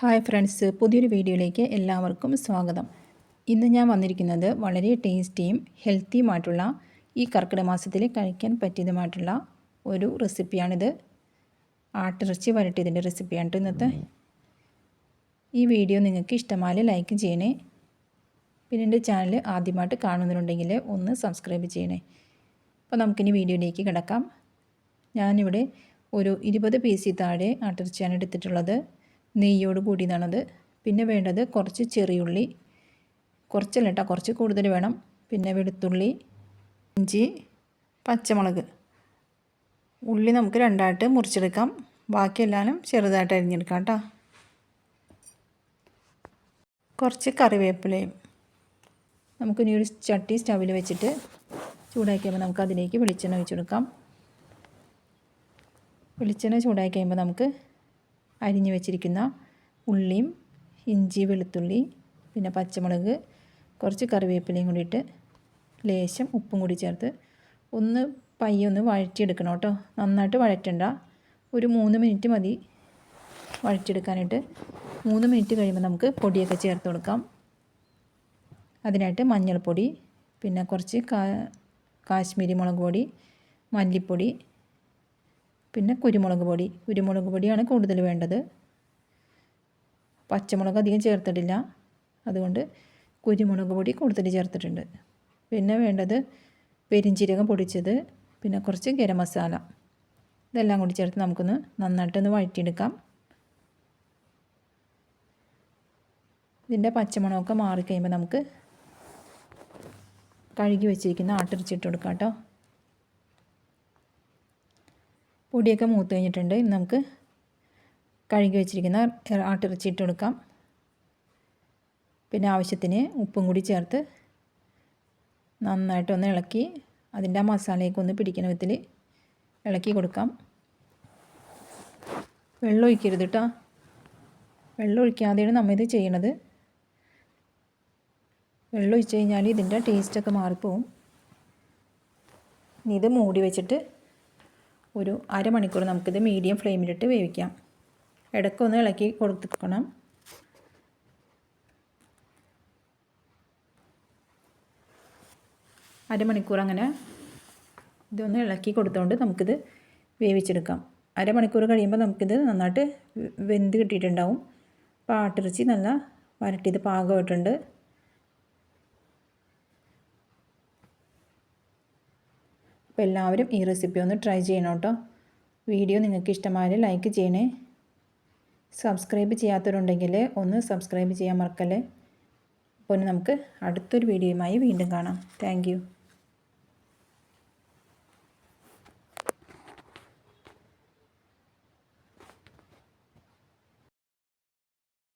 Hi friends പുതിയൊരു വീഡിയോയിലേക്ക് എല്ലാവർക്കും സ്വാഗതം. ഇന്ന് ഞാൻ വന്നിരിക്കുന്നത് വളരെ ടേസ്റ്റിയും ഹെൽത്തിയുമായിട്ടുള്ള ഈ കർക്കിടക മാസത്തിൽ കഴിക്കാൻ പറ്റിയതുമായിട്ടുള്ള ഒരു റെസിപ്പിയാണിത്. ആട്ടിറച്ചി വരട്ടിയതിന്റെ റെസിപ്പിയാണ് ഇന്നത്തെ. ഈ വീഡിയോ നിങ്ങൾക്ക് ഇഷ്ടമായാൽ ലൈക്ക് ചെയ്യണേ. പിന്നെ എന്റെ ചാനൽ ആദ്യമായിട്ട് കാണുന്നുണ്ടെങ്കിൽ ഒന്ന് സബ്സ്ക്രൈബ് ചെയ്യണേ. അപ്പോൾ നമുക്കിനി വീഡിയോയിലേക്ക് കിടക്കാം. ഞാനിവിടെ ഒരു ഇരുപത് പീസിൽ താഴെ ആട്ടിറച്ചിയാണ് എടുത്തിട്ടുള്ളത്. നെയ്യോട് കൂടിയതാണത്. പിന്നെ വേണ്ടത് കുറച്ച് ചെറിയുള്ളി. കുറച്ചല്ല കേട്ടോ കുറച്ച് കൂടുതൽ വേണം. പിന്നെ വെളുത്തുള്ളി ഇഞ്ചി പച്ചമുളക്. ഉള്ളി നമുക്ക് രണ്ടായിട്ട് മുറിച്ചെടുക്കാം. ബാക്കിയെല്ലാം ചെറുതായിട്ട് അരിഞ്ഞെടുക്കാം കേട്ടോ കുറച്ച് കറിവേപ്പിലയും നമുക്കിനി ഒരു ചട്ടി സ്റ്റവിൽ വെച്ചിട്ട് ചൂടാക്കി കഴിയുമ്പോൾ നമുക്ക് അതിലേക്ക് വെളിച്ചെണ്ണ ഒഴിച്ചെടുക്കാം. വെളിച്ചെണ്ണ ചൂടാക്കി കഴിയുമ്പോൾ നമുക്ക് അരിഞ്ഞു വെച്ചിരിക്കുന്ന ഉള്ളിയും ഇഞ്ചി വെളുത്തുള്ളി പിന്നെ പച്ചമുളക് കുറച്ച് കറിവേപ്പിലയും കൂടിയിട്ട് ലേശം ഉപ്പും കൂടി ചേർത്ത് ഒന്ന് പയ്യൊന്ന് വഴറ്റിയെടുക്കണം കേട്ടോ. നന്നായിട്ട് വഴറ്റണ്ട. ഒരു മൂന്ന് മിനിറ്റ് മതി വഴറ്റിയെടുക്കാനായിട്ട്. മൂന്ന് മിനിറ്റ് കഴിയുമ്പോൾ നമുക്ക് പൊടിയൊക്കെ ചേർത്ത് കൊടുക്കാം. അതിനായിട്ട് മഞ്ഞൾപ്പൊടി പിന്നെ കുറച്ച് കാശ്മീരി മുളക് പൊടി മല്ലിപ്പൊടി പിന്നെ കുരുമുളക് പൊടി. കുരുമുളക് പൊടിയാണ് കൂടുതൽ വേണ്ടത്. പച്ചമുളക് അധികം ചേർത്തിട്ടില്ല. അതുകൊണ്ട് കുരുമുളക് പൊടി കൂടുതൽ ചേർത്തിട്ടുണ്ട്. പിന്നെ വേണ്ടത് പെരിഞ്ചീരകം പൊടിച്ചത്. പിന്നെ കുറച്ച് ഗരം മസാല. ഇതെല്ലാം കൂടി ചേർത്ത് നമുക്കൊന്ന് നന്നായിട്ടൊന്ന് വഴറ്റിയെടുക്കാം. ഇതിന്റെ പച്ചമുളകൊക്കെ മാറിക്കഴിയുമ്പോൾ നമുക്ക് കഴുകി വെച്ചിരിക്കുന്ന ആട്ടിറച്ചിട്ട് കൊടുക്കാം കേട്ടോ. പൊടിയൊക്കെ മൂത്ത് കഴിഞ്ഞിട്ടുണ്ട്. ഇനി നമുക്ക് കഴുകി വെച്ചിരിക്കുന്ന ആട്ടിറച്ചി ഇട്ട് കൊടുക്കാം. പിന്നെ ആവശ്യത്തിന് ഉപ്പും കൂടി ചേർത്ത് നന്നായിട്ടൊന്ന് ഇളക്കി അതിന്റെ ആ മസാലയൊക്കെ ഒന്ന് പിടിക്കുന്ന വിധത്തിൽ ഇളക്കി കൊടുക്കാം. വെള്ളം ഒഴിക്കരുത് കേട്ടോ വെള്ളം ഒഴിക്കാതെയാണ് നമ്മളിത് ചെയ്യണത്. വെള്ളം ഒഴിച്ച് കഴിഞ്ഞാൽ ഇതിന്റെ ടേസ്റ്റൊക്കെ മാറിപ്പോവും. ഇനി ഇത് മൂടി വെച്ചിട്ട് ഒരു അരമണിക്കൂർ നമുക്കിത് മീഡിയം ഫ്ലെയിമിലിട്ട് വേവിക്കാം. ഇടയ്ക്കൊന്ന് ഇളക്കി കൊടുത്തിക്കണം അരമണിക്കൂർ അങ്ങനെ ഇതൊന്ന് ഇളക്കി കൊടുത്തുകൊണ്ട് നമുക്കിത് വേവിച്ചെടുക്കാം. അരമണിക്കൂർ കഴിയുമ്പോൾ നമുക്കിത് നന്നായിട്ട് വെന്ത് കിട്ടിയിട്ടുണ്ടാവും. അപ്പോൾ ആട്ടിറച്ചി നല്ല വരട്ടിയത് പാകമായിട്ടുണ്ട്. അപ്പോൾ എല്ലാവരും ഈ റെസിപ്പി ഒന്ന് ട്രൈ ചെയ്യണം കേട്ടോ. വീഡിയോ നിങ്ങൾക്ക് ഇഷ്ടമായാൽ ലൈക്ക് ചെയ്യണേ. സബ്സ്ക്രൈബ് ചെയ്യാത്തവരുണ്ടെങ്കിൽ ഒന്ന് സബ്സ്ക്രൈബ് ചെയ്യാൻ മറക്കല്ലേ. അപ്പോൾ നമുക്ക് അടുത്തൊരു വീഡിയോയുമായി വീണ്ടും കാണാം. താങ്ക്